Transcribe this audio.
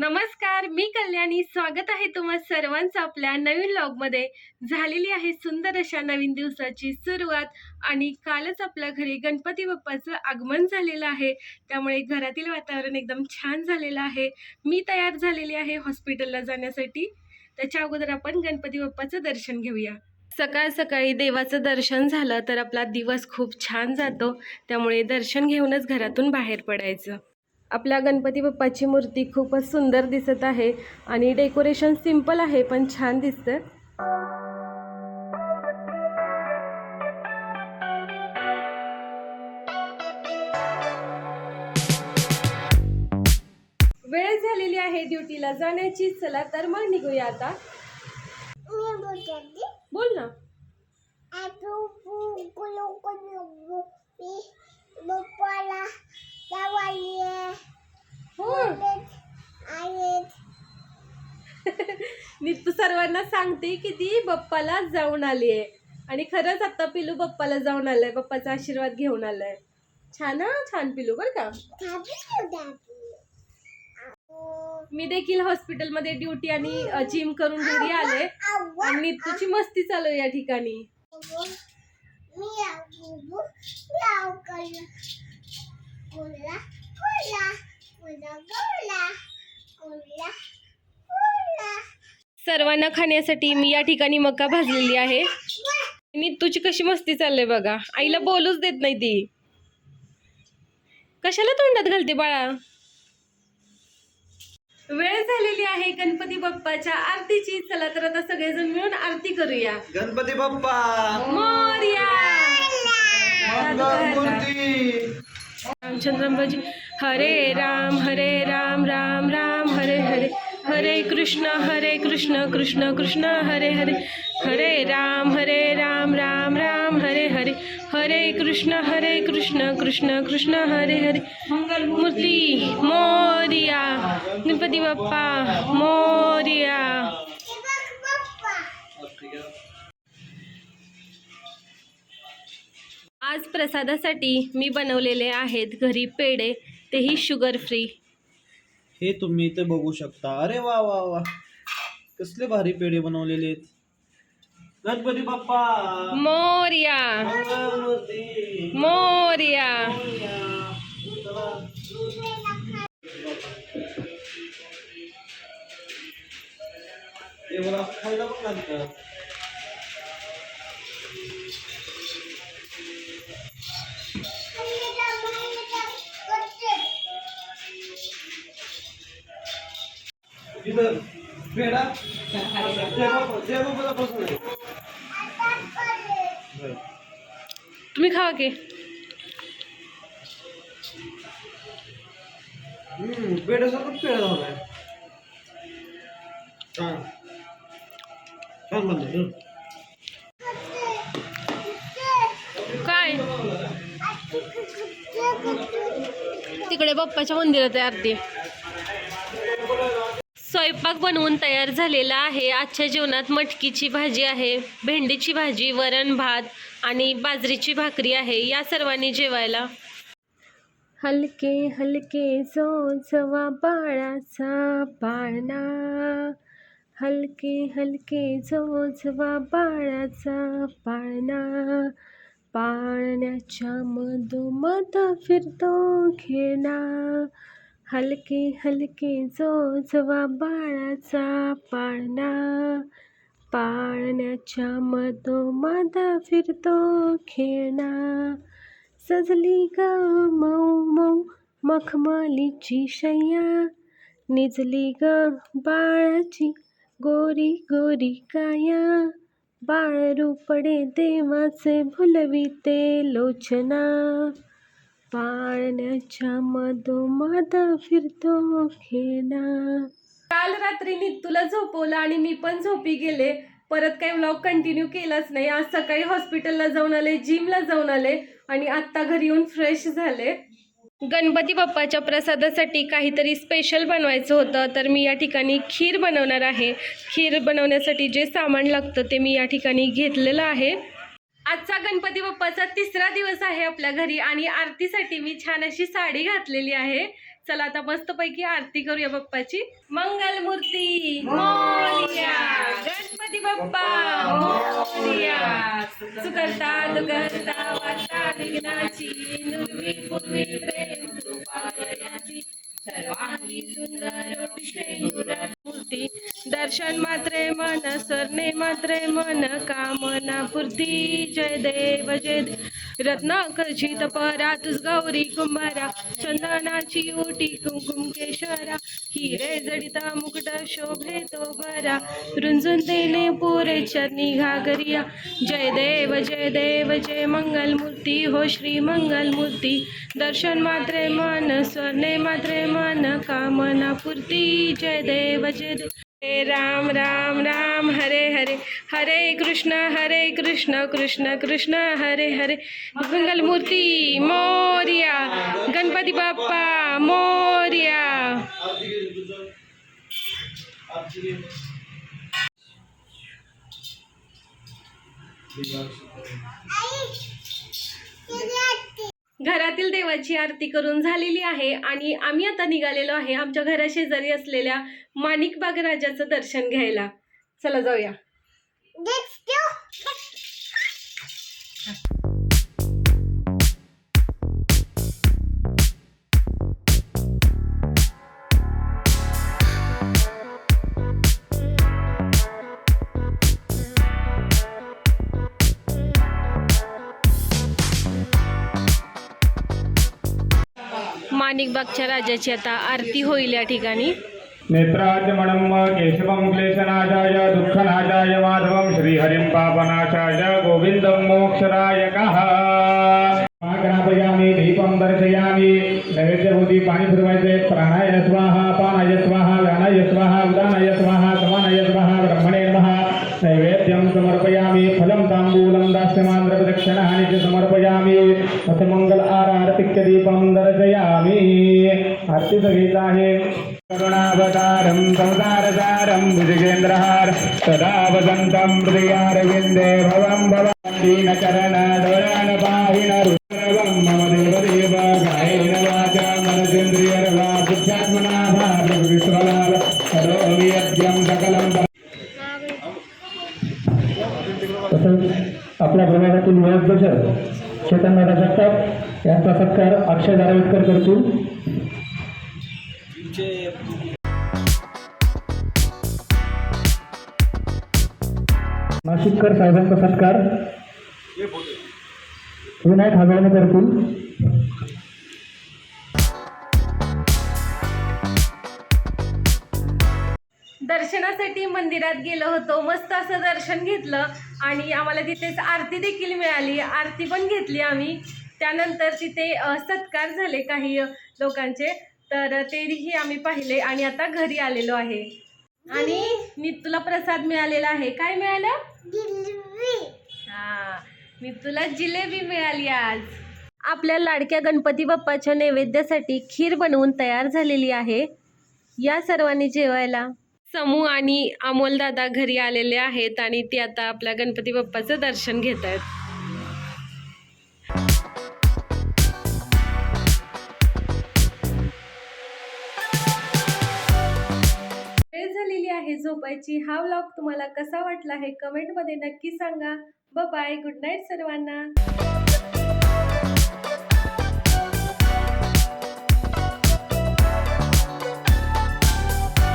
नमस्कार मी कल्याणी. स्वागत आहे तुम्हा सर्वांचं आपल्या नवीन मध्ये झालेली आहे सुंदर अशा नवीन दिवसाची सुरुवात आणि कालच आपल्या घरी गणपती बाप्पाचं आगमन झालेलं आहे. त्यामुळे घरातील वातावरण एकदम छान झालेलं आहे. मी तयार झालेली आहे हॉस्पिटलला जाण्यासाठी. त्याच्या अगोदर आपण गणपती बाप्पाचं दर्शन घेऊया. सकाळ सकाळी देवाचं दर्शन झालं तर आपला दिवस खूप छान जातो. त्यामुळे दर्शन घेऊनच घरातून बाहेर पडायचं. आपल्या गणपती बाप्पाची मूर्ती खूपच सुंदर दिसत आहे आणि डेकोरेशन सिंपल आहे पण छान दिसतं वेळ झालेली आहे ड्युटीला जाण्याची चला तर मग निघूया आता. बोल ना पप्पाला जावाये हो आहेत मी तू सर्वांना सांगते की ती बाप्पाला जाऊन आली आहे. आणि खरंच आता पिलू बाप्पाला जाऊन आलाय बाप्पाचा आशीर्वाद घेऊन आलाय. छान छान पिलू बर का? मी देखील हॉस्पिटलमध्ये ड्युटी आणि जिम करून घरी आले. आणि तुझी मस्ती चालू आहे या ठिकाणी. मी आबू मी आव कला कोला कोला कोला कोला कोला कोला सर्वांना खाण्यासाठी मी या ठिकाणी मका भाजलेली आहे. नित्तूची कशी मस्ती चाललंय बघा. आईला बोलूच देत नाही ती. कशाला तोंडात घालते बाळा? वेळ झालेली आहे गणपती बाप्पाच्या आरतीची. चला तर आता सगळेजण मिळून आरती करूया. गणपती बाप्पा! मोरया! रामचंद्रजी हरे राम हरे कृष्ण हरे कृष्ण कृष्ण कृष्ण हरे हरे। हरे राम हरे राम राम राम हरे हरे। हरे कृष्ण हरे कृष्ण कृष्ण कृष्ण हरे हरे। मूर्ती मोरिया। गणपती बाप्पा मोरिया। आज प्रसादासाठी मी बनवलेले आहेत घरी पेढे तेही शुगर फ्री हे तुम्ही इथे बघू शकता. अरे वा वा वा. कसले भारी पेढे बनवलेले आहेत. गणपती बाप्पा. मोरिया. मोरिया. हे मला खायला पण लागतं इथं पेढा. तुम्ही खावा की हम्म, पेढ्यासारखंच पेढा झालाय छान छान बनलंय. काय तिकडे बाप्पाच्या मंदिरात आहे आरती स्वयंपाक बनवून तयार झालेला आहे. आजच्या जेवणात मटकीची भाजी आहे भेंडीची भाजी वरण भात आणि बाजरीची भाकरी आहे. या सर्वांनी जेवायला. हलके हलके जोजवा बाळाचा पाळणा. हलके हलके जोजवा बाळाचा पाळणा. पाळण्याच्या मधोमध फिरतो खेळणा. हलके हलके जोजवा बाळाचा पाळणा. पाळण्याच्या मधोमध फिरतो खेळणा. सजली ग मऊ मऊ मखमलीची शय्या. निजली ग बाळाची गोरी गोरी काया. बाळ रूपडे देवाचे भुलविते लोचना. पाळण्याच्या मधोमध फिरतो खेळणा काल रात्री नित्तूला झोपवलं आणि मी पण झोपी गेले. परत काही व्लॉग कंटिन्यू केलाच नाही. आज सकाळी हॉस्पिटलला जाऊन आले जिमला जाऊन आले आणि आत्ता घरी येऊन फ्रेश झाले. गणपती बाप्पाच्या प्रसादासाठी काहीतरी स्पेशल बनवायचं होतं तर मी या ठिकाणी खीर बनवणार आहे. खीर बनवण्यासाठी जे सामान लागतं ते मी या ठिकाणी घेतलेलं आहे. आजचा गणपती बाप्पाचा तिसरा दिवस आहे आपल्या घरी आणि आरतीसाठी मी छान अशी साडी घातलेली आहे. चला आता मस्तपैकी आरती करूया बाप्पाची. मंगल मूर्ती गणपती बाप्पा मोरया. सुकर्ता दुकर्ता विघ्नाची पूर्वी प्रेम सर्वांगी सुंदर मूर्ती दर्शन मात्रे मन सरणे मात्रे मन कामना पूर्ती. जय देव जय देव तपरातच गौरी कुंभारा चंदनाची ओटी कुंकुम केशरा हिरे जडिता मुकुट शोभे तो भरा रुंजून देणे पोरे चरणी घागरिया जय देव जय देव जय मंगल मूर्ती हो श्री मंगल मूर्ती दर्शन मात्रे मन स्वर्णे मात्रे मन कामना पूर्ती जय देव जय देव राम राम राम, हरे हरे। हरे कृष्ण हरे कृष्ण कृष्ण कृष्ण, हरे हरे। मंगल मूर्ति मोरिया। गणपति बापा मोरिया। बाप्पा मोर्या घरातील देवाची आरती करून झालेली आहे आणि आम्ही आता निघालेलो आहे आमच्या घराशेजारी असलेल्या माणिकबाग राजाचं दर्शन घ्यायला. चला जाऊया. माणिकबागच्या राजाची आता आरती होईल या ठिकाणी. नेत्राद्यमणं केशवं क्लेशनाशाय दुःखनाशाय माधवं श्रीहरिं पापनाशाय गोविन्दं मोक्षदायकः। ग्रापयामि दीपं दर्शयामि नैवेद्यभूती पाणी फिरवायचे प्राणाय स्वाहा पानाय स्वाहा व्यानाय स्वाहा उदानाय स्वाहा समानाय स्वाहा ब्रह्मणे नमः। नैवेद्यम समर्पयामी फलम तांबूल दास्यमान्द्रप्रदक्षिणानि च समर्पयामि अथ मंगल आरार्तिक्यदीपं दर्शयामि। आरती सगळीच आहे करुणावतारं संसारसारं भुजगेन्द्रहार सदा वसन्तं हृदयारविन्दे भवं भवं आपल्या प्रभागातील व्यवस्थापक चेतन दादा जगताप यांचा सत्कार अक्षय दारावेकर करतील. नाशिककर साहेबांचा सत्कार. विनायक हजारे करतील. दर्शनासाठी मंदिरात गेलो होतो. मस्त असं दर्शन घेतलं आणि आम्हाला तिथेच आरती देखील मिळाली. आरती पण घेतली आम्ही. त्यानंतर तिथे सत्कार झाले काही लोकांचे. तर तेही आम्ही पाहिले आणि आता घरी आलेलो आहे. आणि मी तुला प्रसाद मिळालेला आहे. काय मिळालं. हा मी तुला जिलेबी मिळाली आज. आपल्या लाडक्या गणपती बाप्पाच्या नैवेद्यासाठी खीर बनवून तयार झालेली आहे. या सर्वांनी जेवायला. समू आणि अमोल दादा घरी आलेले आहेत आणि ते आता आपल्या गणपती बाप्पाचं दर्शन घेत आहेत वेळ झालेली आहे झोपायची. हा व्लॉग तुम्हाला कसा वाटला हे कमेंटमध्ये नक्की सांगा. बाय गुड नाईट सर्वांना.